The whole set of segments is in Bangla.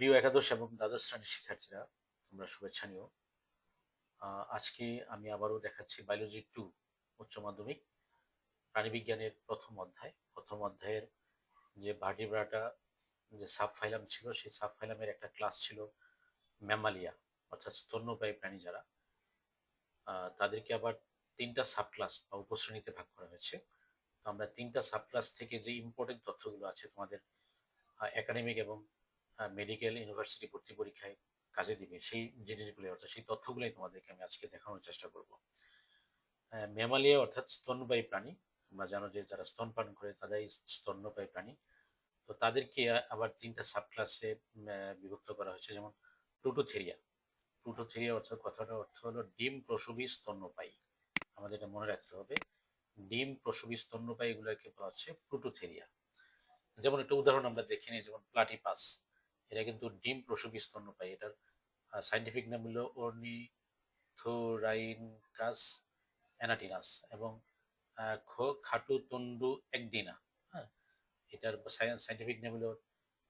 প্রিয় একাদশ এবং দ্বাদশ শ্রেণির শিক্ষার্থীরা, তোমরা শুভেচ্ছা নিও। আজকে আমি আবারও দেখাচ্ছি বায়োলজি টু উচ্চ মাধ্যমিক, প্রাণীবিজ্ঞানের প্রথম অধ্যায়। প্রথম অধ্যায়ের যে ভার্টিব্রাটা যে সাব ফাইলাম ছিল, সেই সাব ফাইলামের একটা ক্লাস ছিল ম্যামালিয়া অর্থাৎ স্তন্যপায়ী প্রাণী যারা তাদেরকে আবার তিনটা সাব ক্লাস বা উপশ্রেণীতে ভাগ করা হয়েছে। তো আমরা তিনটা সাব ক্লাস থেকে যে ইম্পর্টেন্ট তথ্যগুলো আছে তোমাদের একাডেমিক এবং মেডিকেল ইউনিভার্সিটি ভর্তি পরীক্ষায় কাজে দিবে, সেই জিনিসগুলি, অর্থাৎ সেই তথ্যগুলোই তোমাদেরকে আমি আজকে দেখানোর চেষ্টা করব। মেমালিয়া অর্থাৎ স্তন্যপায়ী প্রাণী, তোমরা জানো যে যারা স্তনপান করে তারাই স্তন্যপায়ী প্রাণী। তো তাদেরকে আবার তিনটা সাব ক্লাসে বিভক্ত করা হয়েছে, যেমন প্লুটোথেরিয়া প্লুটোথেরিয়া অর্থাৎ কথাটা অর্থ হলো ডিম প্রসবী স্তন্যপায়ী। আমাদের এটা মনে রাখতে হবে, ডিম প্রসবী স্তন্যপায়ী এগুলোকে বলা হচ্ছে প্লুটোথেরিয়া যেমন একটা উদাহরণ আমরা দেখে নিই, যেমন প্লাটিপাস এটা কিন্তু ডিম প্রসবী স্তন্যপায়ী এটার সাইন্টিফিক নাম হলো অর্নিথোরাইনকাস অ্যানাটিনাস এবং খাটু তন্ডু একদিনা। হ্যাঁ এটার সাইন্টিফিক নাম হলো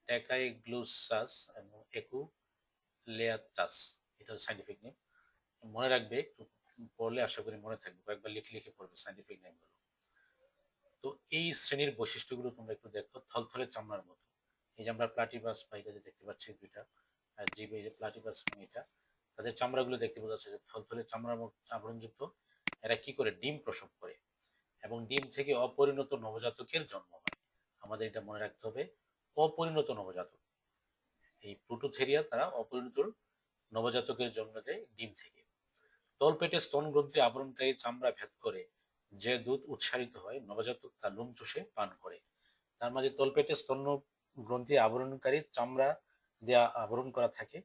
ট্যাকাইগ্লুসাস এবং একু লেয়াটাস এটার সাইন্টিফিক নেম মনে রাখবে, একটু পড়লে আশা করি মনে থাকবে। কয়েকবার লিখে লিখে পড়বে সাইন্টিফিক নেমগুলো তো এই শ্রেণির বৈশিষ্ট্যগুলো তোমরা একটু দেখো, থলথলে চামড়ার মতো। এই যে আমরা প্লাটিপাস বা দেখতে পাচ্ছি দুইটা, আর জিবে এই যে প্লাটিপাস এবং এটা, তাদের চামড়াগুলো দেখতে বোঝা যাচ্ছে যে থলথলে চামড়ার আবরণযুক্ত এরা কি করে? ডিম প্রসব করে। এবং ডিম থেকে অপরিণত নবজাতকের জন্ম হয়। আমাদের এটা মনে রাখতে হবে, অপরিণত নবজাতক। এই প্লুটোথেরিয়া তারা অপরিণত নবজাতকের জন্ম দেয় ডিম থেকে। তলপেটে স্তন গ্রন্থি আবরণকারী চামড়া ভেদ করে যে দুধ উৎসারিত হয়, নবজাতক তা লোম চুষে পান করে। তার মাঝে তলপেটে স্তন গ্রন্থি আবরণকারী চামড়া দেয়া আবরণ করা থাকে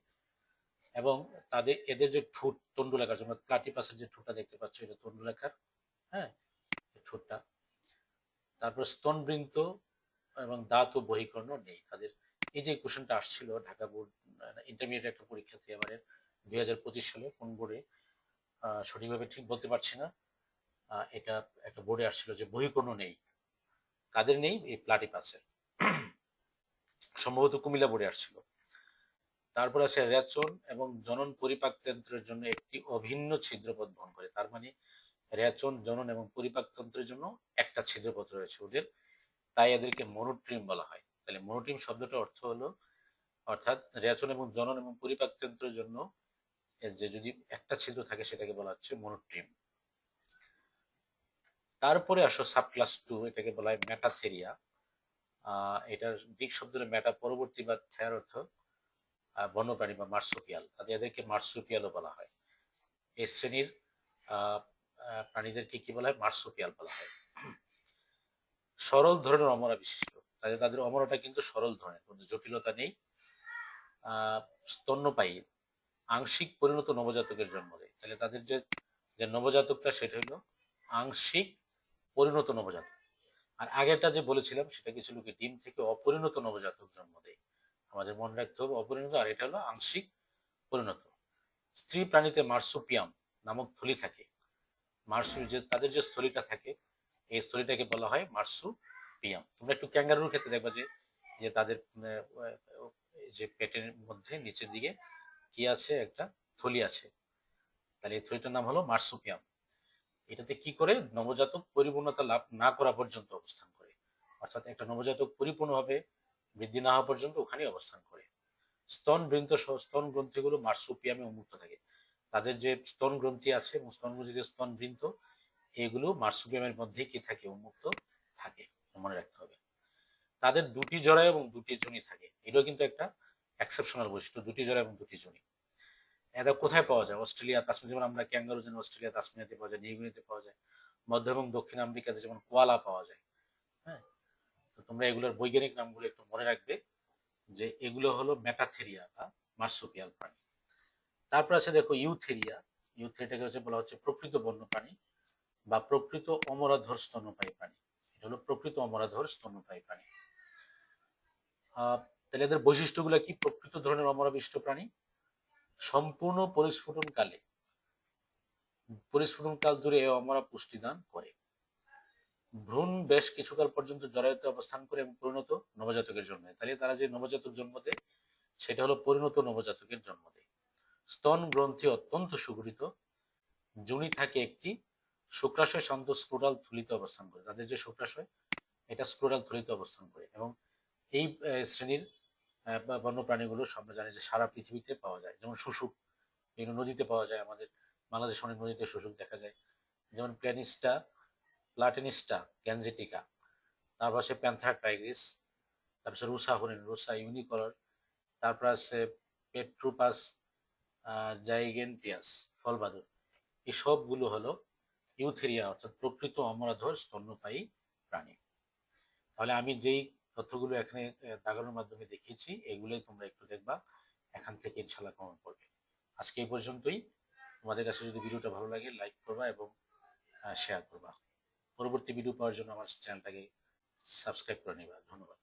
এবং তাদের, এদের যে ঠোঁট, তন্ডুলাকার, যেমন প্লাটিপাসের যে ঠোঁটটা দেখতে পাচ্ছ, এটা তন্ডুলাকার হ্যাঁ ঠোঁটটা। তারপর স্তনবৃন্ত এবং দাঁত ও বহিকর্ণ নেই। তাদের, এই যে কোশ্চেনটা আসছিল ঢাকা বোর্ড ইন্টারমিডিয়েট একটা পরীক্ষা পরীক্ষাতে এবারে দুই হাজার পঁচিশ সালে, কোন বোর্ডে সঠিকভাবে ঠিক বলতে পারছি না। এটা একটা বোর্ডে আসছিল যে বহিকর্ণ নেই। কাদের নেই? এই প্লাটিপাসের। সম্ভবত কুমিল্লা বোর্ডে আসছিল তারপর আছে রেচন এবং জনন পরিপাকতন্ত্রের জন্য একটি অভিন্ন ছিদ্রপথ বহন করে। তার মানে রেচন, জনন এবং পরিপাকতন্ত্রের জন্য একটা ছিদ্রপথ রয়েছে ওদের। তাই এদেরকে মনোট্রিম বলা হয়। তাহলে মনোট্রিম শব্দটা অর্থ হলো, অর্থাৎ রেচন এবং জনন এবং পরিপাকতন্ত্রের জন্য যে যদি একটা ছিদ্র থাকে সেটাকে বলা হচ্ছে মনোট্রিম। তারপরে আসো সাব ক্লাস টু, এটাকে বলা হয় ম্যাটাথেরিয়া আহ এটার দিক শব্দ হলো ম্যাটা পরবর্তী বা থ্যার অর্থ বন্যপ্রাণী বা মার্সোপিয়াল। তাদের এদেরকে মার্সোপিয়ালও বলা হয়। এই শ্রেণির প্রাণীদেরকে কি বলা হয়? মার্সোপিয়াল বলা হয়। সরল ধরনের অমরা বিশিষ্ট। তাদের তাদের অমরাটা কিন্তু সরল ধরনের, কোনো জটিলতা নেই। স্তন্যপায়ী, আংশিক পরিণত নবজাতকের জন্ম দেয়। তাহলে তাদের যে যে নবজাতকটা, সেটা হলো আংশিক পরিণত নবজাতক। আর আগেরটা যে বলেছিলাম, সেটা কি ছিল কি ডিম থেকে অপরিণত নবজাতক জন্ম দেয়। আমাদের মনে রাখতে হবে, অপরিণত আর এটা হলো আংশিক পরিণত। স্ত্রী প্রাণীতে মার্সুপিয়াম নামক থলি থাকে। মার্সু যে, তাদের যে স্থলিটা থাকে, এই স্থলিটাকে বলা হয় মার্সুপিয়াম। তোমরা একটু ক্যাঙ্গারুর ক্ষেত্রে দেখবা যে যে তাদের যে পেটের মধ্যে, নিচের দিকে কি আছে, একটা থলি আছে। তাহলে এই থলিটার নাম হলো মার্সুপিয়াম। এটাতে কি করে? নবজাতক পরিপূর্ণতা লাভ না করা পর্যন্ত অবস্থান করে। অর্থাৎ একটা নবজাতক পরিপূর্ণভাবে বৃদ্ধি না হওয়া পর্যন্ত ওখানে অবস্থান করে। স্তন বৃন্ত স্তন গ্রন্থিগুলো মার্সুপিয়ামে উন্মুক্ত থাকে। তাদের যে স্তন গ্রন্থি আছে এবং স্তন গ্রন্থিতে স্তন বৃন্ত, এগুলো মার্সুপিয়ামের মধ্যেই কি থাকে? উন্মুক্ত থাকে, মনে রাখতে হবে। তাদের দুটি জরা এবং দুটি জনি থাকে। এটাও কিন্তু একটা এক্সেপশনাল বৈশিষ্ট্য, দুটি জরা এবং দুটি জনি। এটা কোথায় পাওয়া যায়? অস্ট্রেলিয়া তাসমিয়া যেমন আমরা ক্যাঙ্গারু যেমন অস্ট্রেলিয়া তাসমিয়াতে পাওয়া যায়, নিউগিনিতে পাওয়া যায়, মধ্য এবং দক্ষিণ আমেরিকাতে যেমন কোয়ালা পাওয়া যায় হ্যাঁ? তো তোমরা এগুলোর বৈজ্ঞানিক নামগুলো একটু মনে রাখবে যে এগুলো হলো ম্যাটাথেরিয়া বা মার্সোপিয়াল প্রাণী। তারপর আছে দেখো ইউথেরিয়া। ইউথেরিয়াটাকে হচ্ছে বলা হচ্ছে প্রকৃত বন্য প্রাণী বা প্রকৃত অমরাধর স্তন্যপায়ী প্রাণী। এটা হলো প্রকৃত অমরাধর স্তন্যপায়ী প্রাণী। তাহলে এদের বৈশিষ্ট্যগুলো কি? প্রকৃত ধরনের অমরাবিষ্ট প্রাণী সম্পূর্ণ পরিস্ফুটন কালে পরিস্ফুটন কাল জুড়ে এ অমরা পুষ্টিদান করে। ভ্রূণ বেশ কিছুকাল পর্যন্ত জরায়ুতে অবস্থান করে এবং পরিণত নবজাতকের জন্ম। তাহলে তারা যে নবজাতক জন্ম দেয়, সেটা হলো পরিণত নবজাতকের জন্ম দেয়। স্তন গ্রন্থি অত্যন্ত সুগঠিত। জুনি থাকে একটি শুক্রাশয় শান্ত স্ক্রোডাল থুলিতে অবস্থান করে। তাদের যে শুক্রাশয়, এটা স্ক্রোডাল থুলিতে অবস্থান করে এবং এই শ্রেণির আহ, বা বন্যপ্রাণীগুলো আমরা জানি যে সারা পৃথিবীতে পাওয়া যায়। যেমন শুশুক বিভিন্ন নদীতে পাওয়া যায় আমাদের। বাংলাদেশ অনেক নদীতে শুশুক দেখা যায়। যেমন প্ল্যানিস্টা প্লাটিনিস্টা গ্যানজেটিকা তারপর আছে প্যান্থার টাইগ্রিস তারপর আছে রুসা হরিণ রুসা ইউনিকলার তারপর আছে পেট্রোপাস জাইগেন্টিয়াস ফলবাদুর। এই সবগুলো হলো ইউথেরিয়া অর্থাৎ প্রকৃত অমরাধর স্তন্যপায়ী প্রাণী। তাহলে আমি যেই তথ্যগুলো এখানে দাগানোর মাধ্যমে দেখিয়েছি। এগুলোই তোমরা একটু দেখবা। এখান থেকে ইনশাল্লাহ কমন পড়বে আজকে এই পর্যন্তই। তোমাদের কাছে যদি ভিডিওটা ভালো লাগে লাইক করবা এবং শেয়ার করবা। পরবর্তী ভিডিও পাওয়ার জন্য আমার চ্যানেলটাকে সাবস্ক্রাইব করে নেবা। ধন্যবাদ।